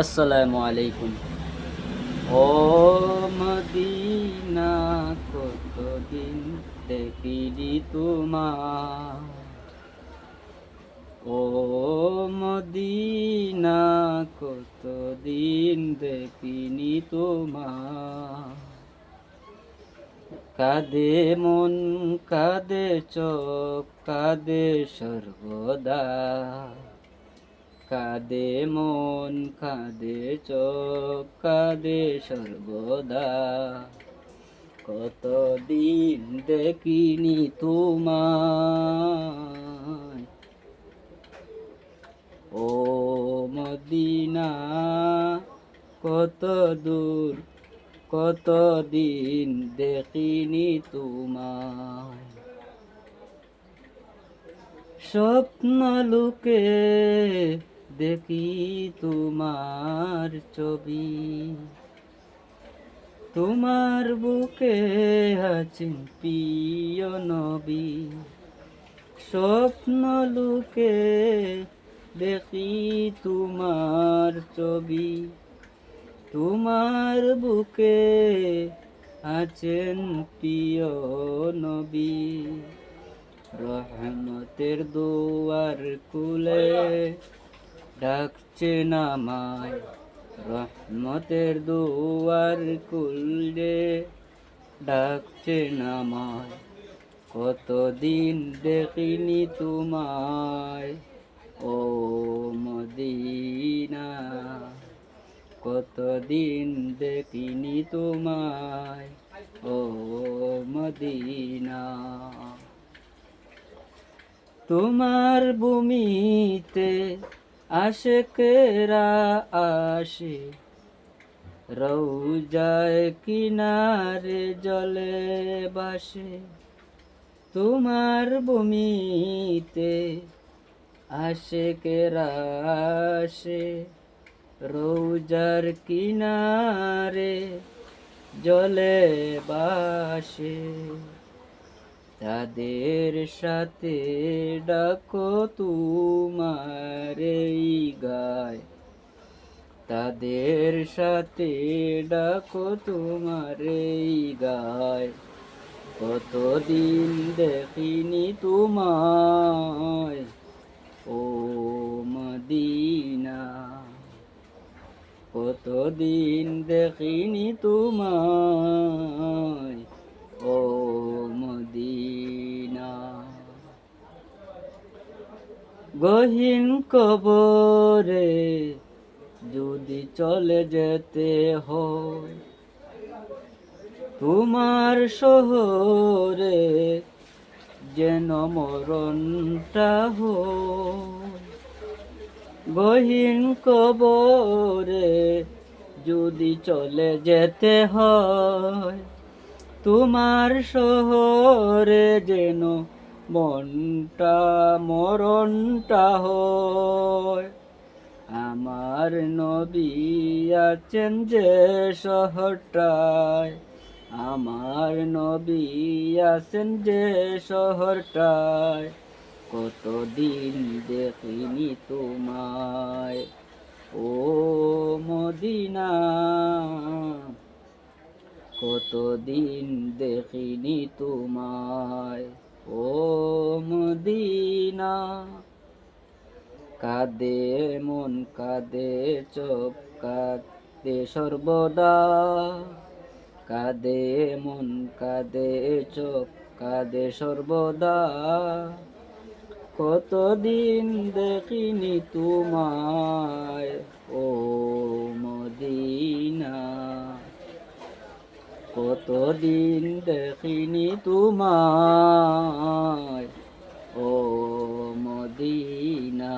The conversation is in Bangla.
আসসালামু আলাইকুম। ও মদিনা, কতদিন দেখিনি তোমার। ও মদিনা, কতদিন দেখিনি তোমার। কাদে মন, কাদে চোখ, কাদে সর্বদা। কাদে মন, কাদে চোখ, কাদে সর্বদা। কতদিন দেখিনি তোমায়। ও মদিনা, কত দূর, কতদিন দেখিনি তোমায়। স্বপ্ন লুকে দেখি তোমার ছবি। তোমার বুকে আছেন প্রিয় নবী। স্বপ্ন লুকে দেখি তোমার ছবি। তোমার বুকে আছেন প্রিয় নবী। রহমতের দুয়ার কুলে ডাকছে নামায় রহমতের দুয়ার কুলে ডাকছে নামায় কতদিন দেখিনি তোমায়, ও মদিনা। কতদিন দেখিনি তোমায়, ও মদিনা। তোমার ভূমিতে আশেকেরা আসে রৌজায় কিনারে জলে বাসে। তোমার ভূমিতে আশেকেরা আসে। রৌজার কিনারে জলে বাসে। তাদের সাথে ডাকো তোমার এই গায়। তাদের সাথে ডাকো তোমার এই গায়। কতদিন দেখিনি তোমায়, ও মদিনা। কতদিন দেখিনি তোমায়, ও গহীন কবরে যদি চলে যেতে হয়, তোমার শহরে যেন মরণটা হয়। গহীন কবরে যদি চলে যেতে হয়, তোমার শহরে যেন মনটা মরণটা হয়। আমার নবী আছেন যে শহরটায়। আমার নবী আছেন যে শহরটায়। কতদিন দেখিনি তোমায়। ও মদিনা, কতদিন দেখিনি তোমায়। ও মদিনা, কাঁদে মন, কাঁদে চোখ, কাঁদে সর্বদা। কাঁদে মন, কাঁদে চোখ, কাঁদে সর্বদা। কতদিন দেখিনি তোমায়, ও কতদিন দেখিনি তোমায়? ও মদিনা।